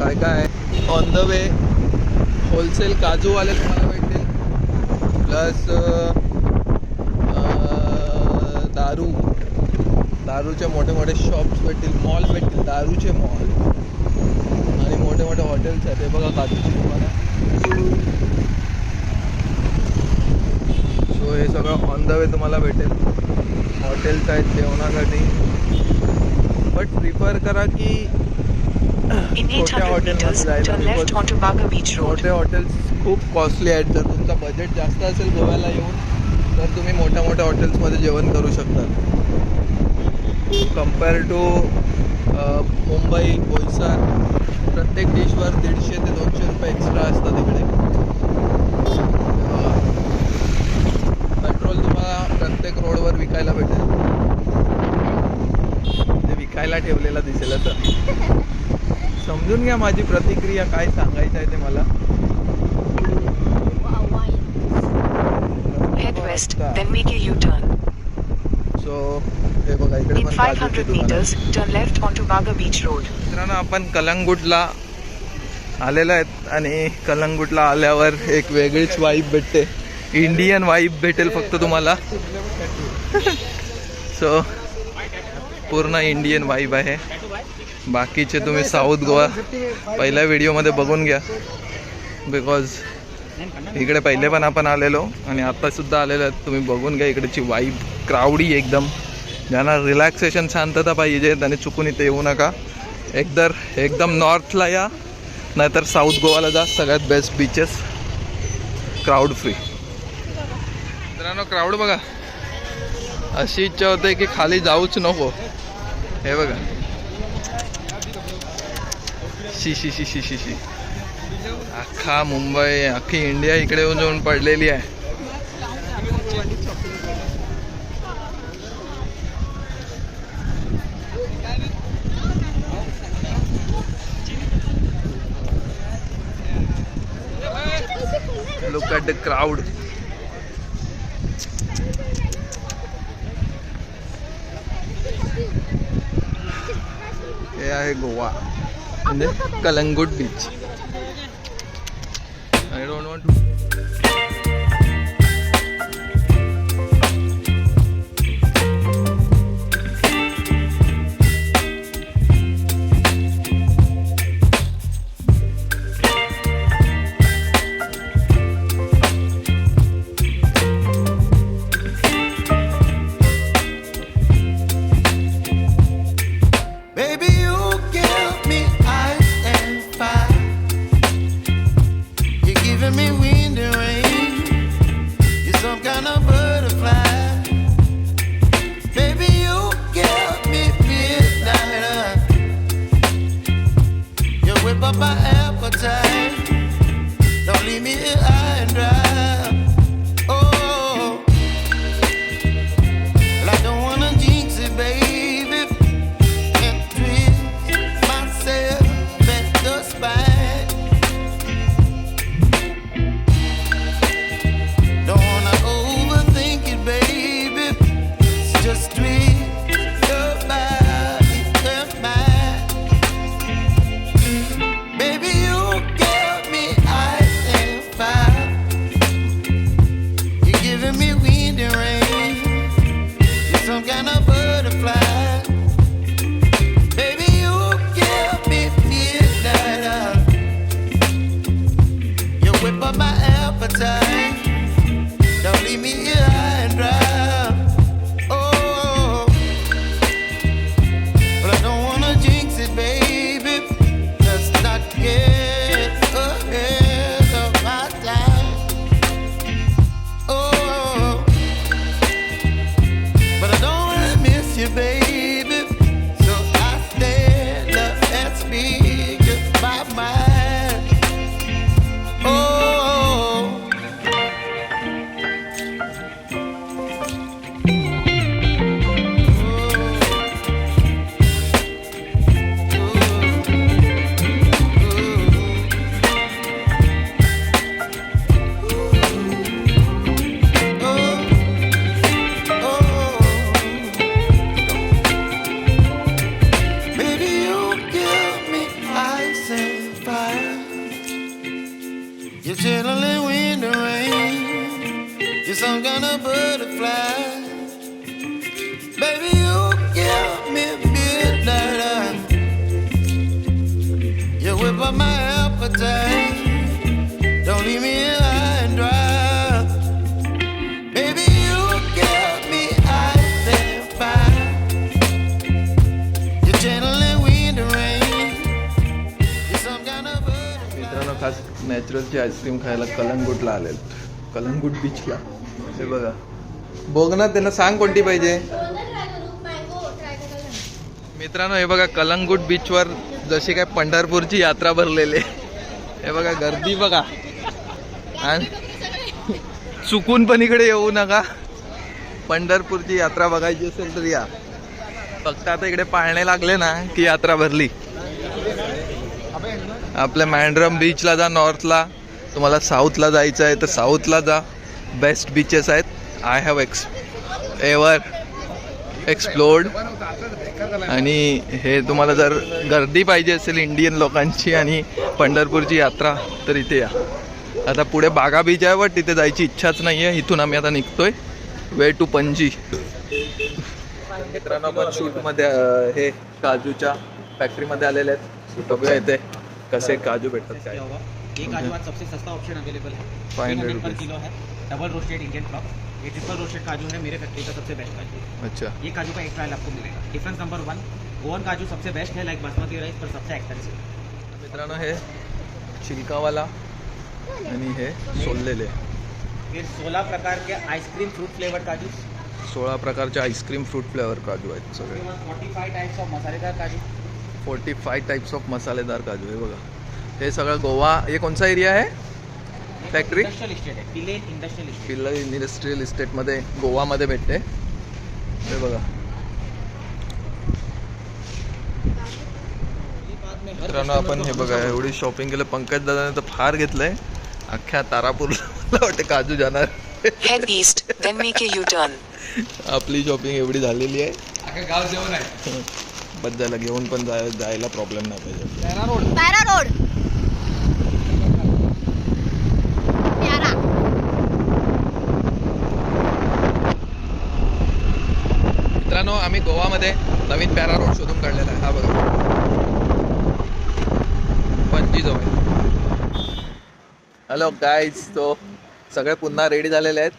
काय काय on the way wholesale काजूवाले तुम्हाला भेटतील. प्लस दारू. दारूचे मोठे मोठे शॉप्स भेटतील मॉल भेटतील दारूचे मॉल आणि मोठे मोठे हॉटेल्स आहेत. ते बघा काजूची तुम्हाला. सो हे सगळं ऑन द वे तुम्हाला भेटेल. हॉटेल्स आहेत जेवणासाठी. बट प्रिफर करा की In छोट्या 800 हॉटेलमध्ये meters, turn left onto Baga Beach Road. मोठे हॉटेल्स खूप कॉस्टली आहेत. जर तुमचा बजेट जास्त असेल गोव्याला येऊन तर तुम्ही मोठ्या मोठ्या हॉटेल्समध्ये जेवण करू शकता. कंपेअर टू मुंबई बोईसर प्रत्येक डिशवर दीडशे ते दोनशे रुपये एक्स्ट्रा असतात इकडे. पेट्रोल तुम्हाला प्रत्येक रोडवर विकायला भेटेल. ते विकायला ठेवलेला दिसेल असं समजून घ्या माझी प्रतिक्रिया काय सांगायचं आहे ते मला. सो हे बघा इकडे In पण काजूची 500 दुकानं आहेत. meters, turn left onto Baga Beach Road. मित्रांनो आपण कलंगूटला आलेलो आहेत आणि कलंगूटला आल्यावर एक वेगळीच वाईब भेटते इंडियन वाईब भेटेल फक्त तुम्हाला सो पूर्ण इंडियन वाईब आहे. बाकीचे तुम्ही साऊथ गोवा पहिल्या व्हिडिओमध्ये बघून घ्या. बिकॉज इकडे पहिले पण आपण आलेलो आणि आत्तासुद्धा आलेलो आहेत. तुम्ही बघून घ्या इकडची वाईब क्राऊडी एकदम. ज्यांना रिलॅक्सेशन शांतता पाहिजे त्यांनी चुकून इथे येऊ नका. एकतर एकदम नॉर्थला या नाहीतर साऊथ गोवाला जा. सगळ्यात बेस्ट बीचेस क्राऊड फ्री मित्रांनो क्राऊड बघा. अशी इच्छा होते की खाली जाऊच नको. हे बघा. शी शी शी शी शी शी. अख्खा मुंबई, अख्खी इंडिया इकडे येऊन जाऊन पडलेली आहे. Look आहे गोवा. म्हणजे कलंगूट बीच मित्रांनो खास नॅचरलची आइस्क्रीम खायला कलंगूटला आलेल. कलंगूट बीचला म्हणजे बघा. बोग ना त्यांना सांग कोणती पाहिजे? मित्रांनो हे बघा कलंगूट बीचवर जशी काय पंढरपूरची यात्रा भरलेली हे बघा गर्दी बघा. आणि चुकून पण इकडे येऊ नका. पंढरपूरची यात्रा बघायची असेल तर या. फक्त आता इकडे पाळणे लागले ना की यात्रा भरली. आपल्या मँड्रम बीचला जा नॉर्थला तुम्हाला साऊथला जायचं आहे तर साऊथला जा. बेस्ट बीचेस आहेत. I have ex ever explored आणि हे तुम्हाला जर गर्दी पाहिजे असेल इंडियन लोकांची आणि पंढरपूरची यात्रा तर इथे या. आता पुढे बागा बीच आहे बट तिथे जायची इच्छाच नाही आहे इथून आम्ही आता निघतोय. वे टू पणजी मित्रांनो पण शूटमध्ये हे काजूच्या फॅक्टरीमध्ये आलेले आहेत. बघूया इथे कसे काजू भेटतात. काय ये काजू आज सबसे सस्ता ऑप्शन अवेलेबल है। 500 300 पर। किलो है। डबल रोस्टेड इंडियन फ्लॉक ये ट्रिपल रोस्टेड काजू है मेरे फैक्ट्री का सबसे बेस्ट काजू। अच्छा। ये काजू का एक ट्रायल आपको मिलेगा। डिफरेंस नंबर वन ओवन काजू सबसे बेस्ट है लाइक बासमती राइस पर सबसे एक्सपेंसिव मित्रांनो हे छिलकावाला आणि हे सोललेले। फिर 16 प्रकार के आइसक्रीम फ्रूट फ्लेवर्ड काजू। सोळा प्रकारचे आईस्क्रीम फ्रूट फ्लेवर काजू आहेत सगळे। फोर्टी फाइव टाइप्स ऑफ मसालेदार काजू। फोर्टी फाय टाइप्स ऑफ मसालेदार काजू हे बघा। हे सगळं गोवा हे कोणचा एरिया आहे? फॅक्ट्री पिल्लर इंडस्ट्रियल इस्टेटमध्ये गोवामध्ये भेटते. हे बघा. मित्रांनो आपण हे बघा एवढी शॉपिंग केलं. पंकज दादाने तर फार घेतलंय. अख्ख्या तारापूरला मला वाटतं काजू जाणार. आपली शॉपिंग एवढी झालेली आहे. गाव जेवण आहे. बद्दाला घेऊन पण जाय जायला प्रॉब्लेम नाही पाहिजे पॅरा रोड प्यारा मित्रांनो आम्ही गोवामध्ये नवीन पॅरा रोड शोधून काढलेला आहे. हा बघा. पणजी जवळ. हॅलो गाईज तो सगळे पुन्हा रेडी झालेले आहेत.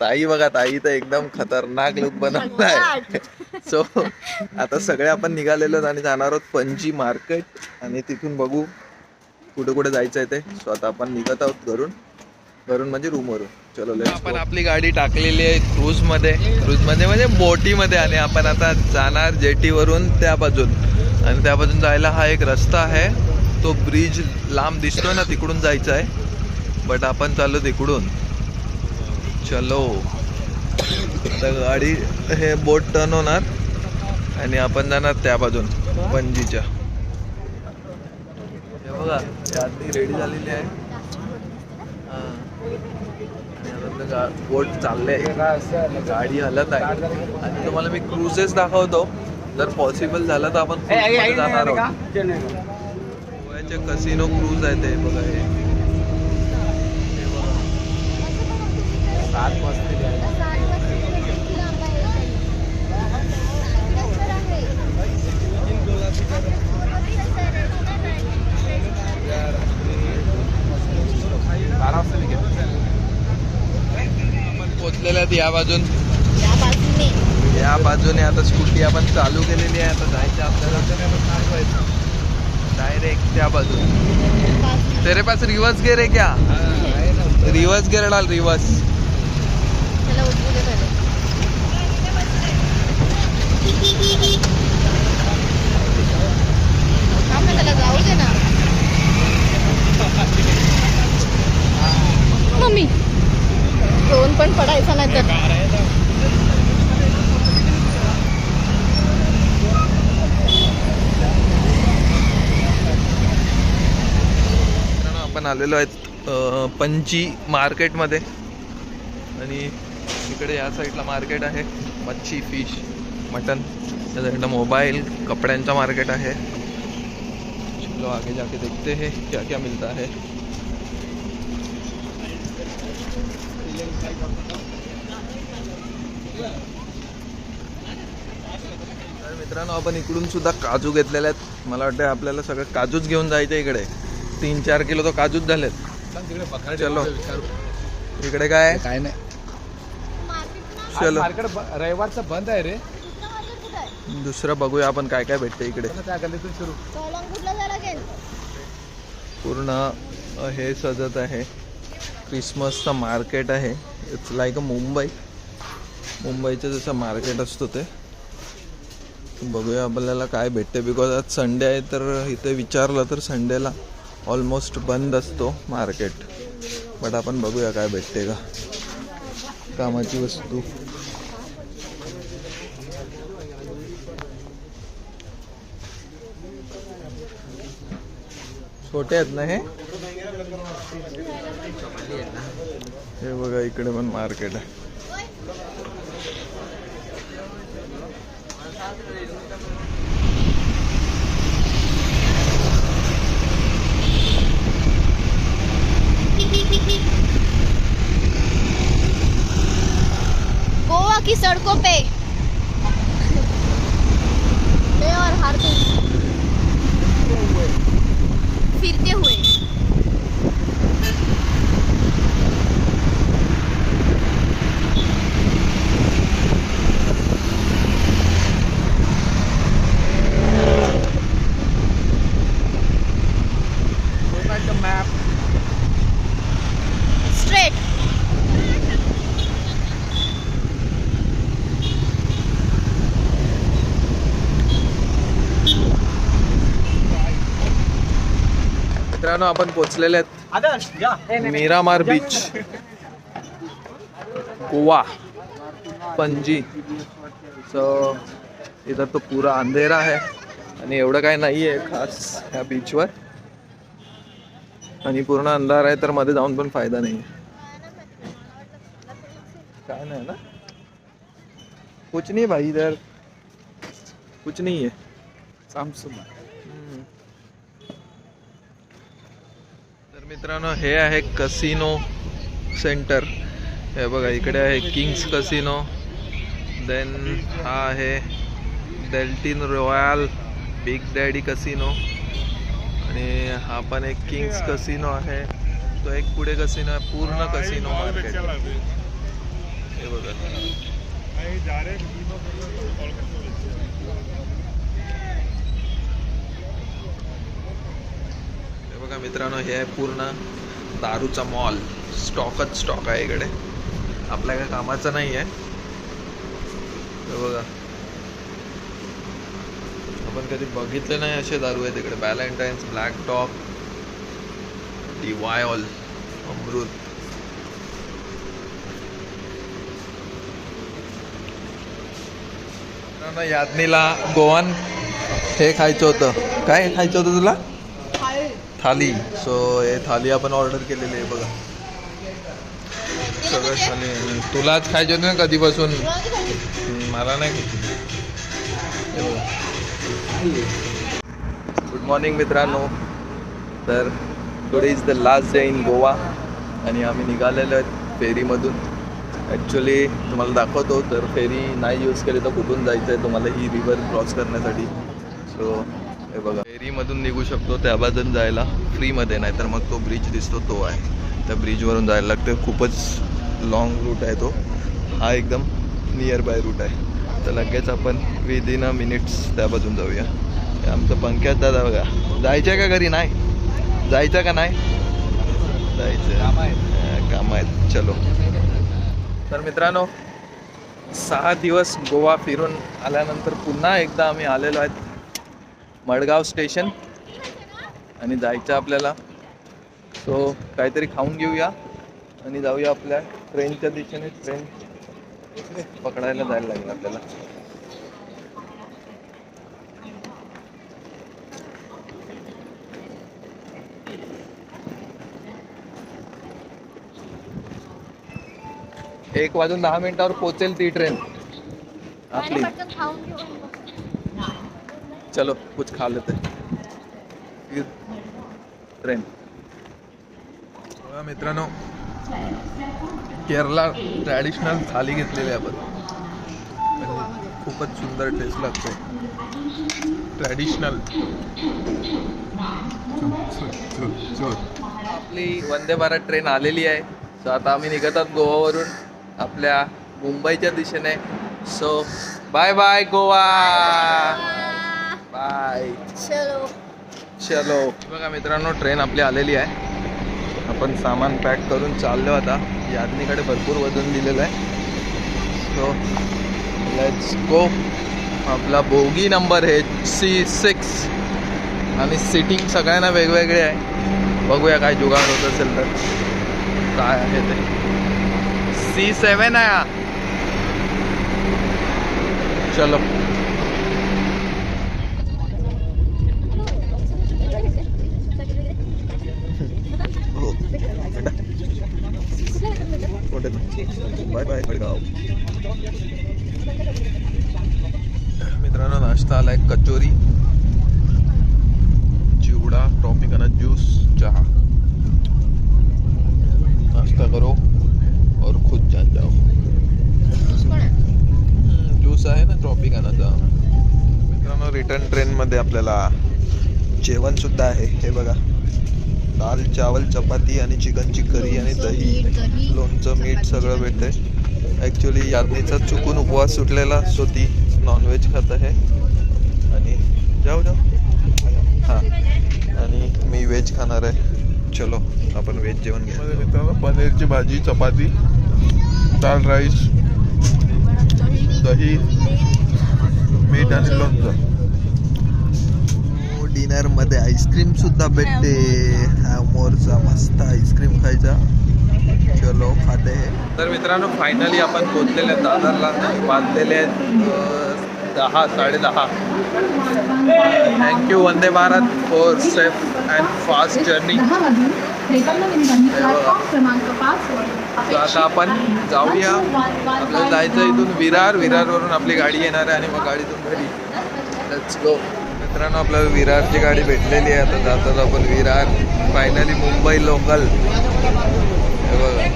ताई बघा ताई तर एकदम खतरनाक लुक बनवला आहे. सो आता सगळे आपण निघालेलो आणि जाणार आहोत पणजी मार्केट आणि तिथून बघू कुठे कुठे जायचं आहे ते. सो आता आपण निघत आहोत घरून. घरून म्हणजे रूमवरून चलो आपण आपली गाडी टाकलेली आहे क्रूजमध्ये क्रूजमध्ये म्हणजे बोटीमध्ये आणि आपण आता जाणार जेटीवरून त्या बाजून. आणि त्या बाजून जायला हा एक रस्ता आहे. तो ब्रिज लांब दिसतोय ना तिकडून जायचा आहे. बट आपण चाललो तिकडून. चलो. तर गाडी हे बोट टर्न होणार. आणि आपण जाणार त्या बाजून पणजीच्या. हे बघा रेडी झालेली आहे. हा. गा- बोट चालले गाडी हलत आहे. आणि तुम्हाला मी क्रुजेस दाखवतो. जर पॉसिबल झालं तर आपण जाणार आहोत. गोव्याचे कसिनो क्रूज आहे ते बघा हे. सात मस्ती पोचलेले आहेत या बाजून. या बाजूने. या बाजूने आता स्कूटी आपण चालू केलेली आहे. आता जायचं आपल्याला डायरेक्ट त्या बाजून. तेरे पास रिवर्स गियर है क्या रिवर्स गियर डाल रिवर्स जाऊ दे ना. मम्मी. दोन पण पडायचा नाही तर. आपण आलेलो आहेत पणजी मार्केटमध्ये. आणि इकडे या साईडला मार्केट आहे मच्छी फिश मटन. या साईडला मोबाईल कपड्यांचा मार्केट आहे. आगे जाके देखते हैं क्या क्या मिलता है. मित्रांनो आपण इकडून सुद्धा काजू घेतलेले आहेत. मला वाटतं आपल्याला सगळं काजूच घेऊन जायचं इकडे. तीन चार किलो तर काजूच झालेत. चलो इकडे काय? काय नाही. चलो. मार्केट रविवारचं बंद आहे रे. दुसरं बघूया आपण काय काय भेटते इकडे. पूर्ण हे सजत आहे. क्रिसमसचं मार्केट आहे. इट्स लाईक अ मुंबई मुंबईचं जसं मार्केट असतो ते. बघूया आपल्याला काय भेटते. बिकॉज आज संडे आहे तर इथे विचारलं तर संडेला ऑलमोस्ट बंद असतो मार्केट बट आपण बघूया काय भेटते का. कामाची वस्तू. छोटे आहेत ना हे? हे बघा इकडे पण मार्केट आहे. गोवा मित्रांनो आपण पोचलेले आहेत. मीरामार बीच गोवा पणजी. सो इधर तो पूरा अंधेरा है आणि एवढं काय नाही आहे खास ह्या बीचवर आणि पूर्ण अंधार आहे तर मध्ये जाऊन पण फायदा नाही काय नाही ना? कुछ नहीं भाई इधर. कुछ नहीं है सामसूम तर मित्रांनो हे आहे कसिनो सेंटर हे बघा इकडे आहे किंग्स कसिनो देन हा आहे Deltin royal big daddy casino आणि हा पण एक किंग्स कसिनो आहे. तो एक पुढे कसिनो आहे पूर्ण कसिनो मार्केट हे बघा. बघा मित्रांनो हे आहे पूर्ण दारूचा मॉल स्टॉकच स्टॉक आहे इकडे. आपल्या काय कामाचं नाही आहे बघा. आपण कधी बघितले नाही असे दारू आहेत इकडे. व्हॅलेंटाईन्स ब्लॅक टॉप डिवायॉल अमृत यादनीला गोवन हे खायचं होतं. काय खायचं होतं तुला? थाली. सो हे थाली आपण ऑर्डर केलेली आहे बघा. सगळं थाली तुलाच खायचे होते ना कधीपासून? मला नाही गुड मॉर्निंग मित्रांनो. तर today is the last day in Goa आणि आम्ही निघालेलो आहेत फेरीमधून. ॲक्च्युली तुम्हाला दाखवतो तर फेरी नाही यूज केली तर कुठून जायचं आहे तुम्हाला ही रिव्हर क्रॉस करण्यासाठी. सो हे बघा. फ्रीमधून निघू शकतो त्या बाजून जायला फ्रीमध्ये नाही तर मग तो ब्रिज दिसतो तो आहे. त्या ब्रिजवरून जायला लागतं. खूपच लाँग रूट आहे तो. हा एकदम नियर बाय रूट आहे. तर लगेच आपण विदिन अ मिनिट्स त्या बाजून जाऊया. आमचं पंख्यात दादा बघा. जायचं आहे का घरी? नाही. जायचं का नाही? जायचं काम आहेत. चलो. तर मित्रांनो सहा दिवस गोवा फिरून आल्यानंतर पुन्हा एकदा आम्ही आलेलो आहेत. मडगाव स्टेशन आणि जायचं आपल्याला. सो काहीतरी खाऊन घेऊया आणि जाऊया आपल्या ट्रेनच्या दिशेने. ट्रेन पकडायला जायला लागेल आपल्याला. एक वाजून दहा मिनिटावर पोचेल ती ट्रेन आपली. खाऊन घेऊ चलो कुछ खा लेते फिर ट्रेन मित्रांनो केरला ट्रॅडिशनल थाली घेतलेली आहे आपण. खूपच सुंदर टेस्ट लागते. ट्रॅडिशनल आपली वंदे भारत ट्रेन आलेली आहे. सो आता आम्ही निघत आहोत गोवावरून आपल्या मुंबईच्या दिशेने. So bye bye Goa! Bye चलो. चलो. बघा मित्रांनो ट्रेन आपली आलेली आहे. आपण सामान पॅक करून चाललो आता. यादनीकडे भरपूर वजन दिलेलं आहे. सो लेट्स गो आपला बोगी नंबर आहे सी सिक्स आणि सिटिंग सगळ्यांना वेगवेगळे आहे. बघूया काय जुगाड होत असेल तर. काय आहे ते. सी सेवन आहे हा. चलो. बाय बाय वडगाव मित्रांनो नाश्ता आलाय कचोरी चिवडा ट्रॉपिकाना ज्यूस चहा. नाश्ता करो और खुद जान जाओ. ज्यूस आहे ना ट्रॉपिकानाचा मित्रांनो रिटर्न ट्रेनमध्ये आपल्याला जेवण सुद्धा आहे. हे बघा. दाल चावल चपाती आणि चिकनची करी आणि दही. लोणचं मीठ. सगळं भेटतंय. ॲक्च्युली यादनीचा चुकून उपवास सुटलेला सो ती नॉनव्हेज खात आहे. आणि जाऊ जाऊ. हां. आणि मी व्हेज खाणार आहे. चलो आपण व्हेज जेवण घ्या पनीरची भाजी चपाती दाल राईस दही मीठ आणि लोणचं. डिनरमध्ये आईस्क्रीम सुद्धा भेटते. हा मोरचा मस्त आईस्क्रीम खायचा. चलो खाते. तर मित्रांनो फायनली आपण पोचलेले दादरला. बांधलेले आहेत साडे दहा. साडेदहा thank you Vande Bharat for safe and fast journey आता आपण जाऊया. आपल्याला जायचं इथून विरार. विरारवरून आपली गाडी येणार आहे आणि मग गाडीतून घरी. लेट्स गो मित्रांनो आपल्याला विरारची गाडी भेटलेली आहे. आता जातात आपण विरार. फायनली मुंबई लोकल हे बघा.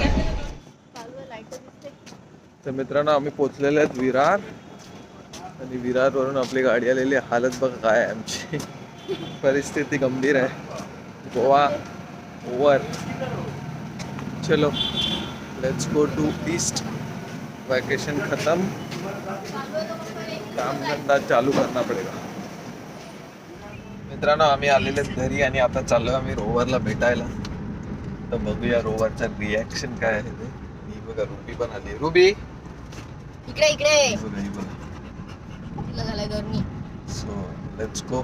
तर मित्रांनो आम्ही पोचलेले आहेत विरार. आणि विरारवरून आपली गाडी आलेली आहे. हालत बघा काय आमची. परिस्थिती गंभीर आहे. गोवा ओवर चलो let's go to east vacation खत्म. काम धंदा चालू करना पडेगा. मित्रांनो आम्ही आलेले घरी आणि आता चाललोय आम्ही रोवरला भेटायला. तर बघूया रोवरचं रिॲक्शन काय आहे ते. ही बघा रुबी पण आली. रुबी! इकडे इकडे! बघा ही बघा. तिला झालाय गरमी सो लेट्स गो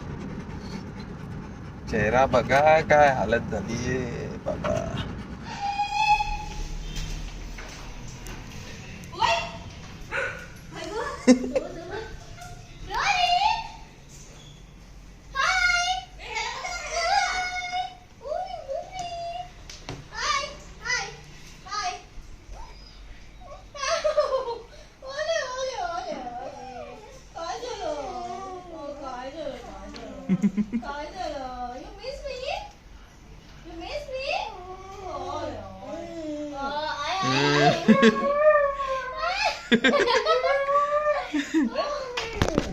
चेहरा बघा काय हालत झालीये बाबा काय झालं you miss me you miss me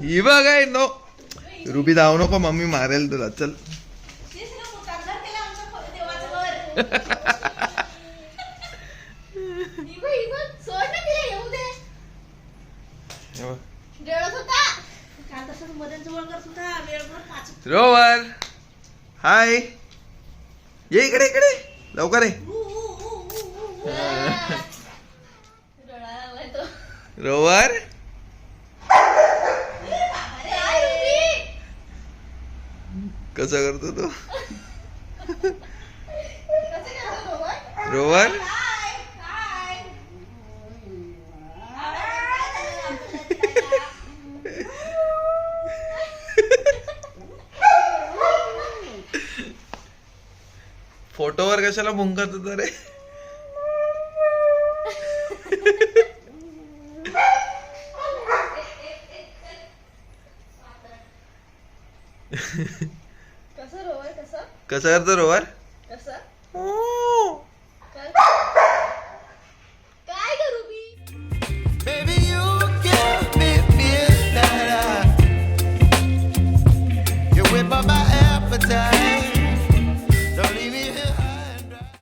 ही बघाय नो रुबी धावू नको मम्मी मारेल तुला चल. हे रोवर. हाय. ये इकडे इकडे. लवकर तो रोवर काय रुबी? कसा करतो तो? रोवर. फोटोवर कशाला मुंगत होता रे कसं रोहन कसं कसं करतो रोवर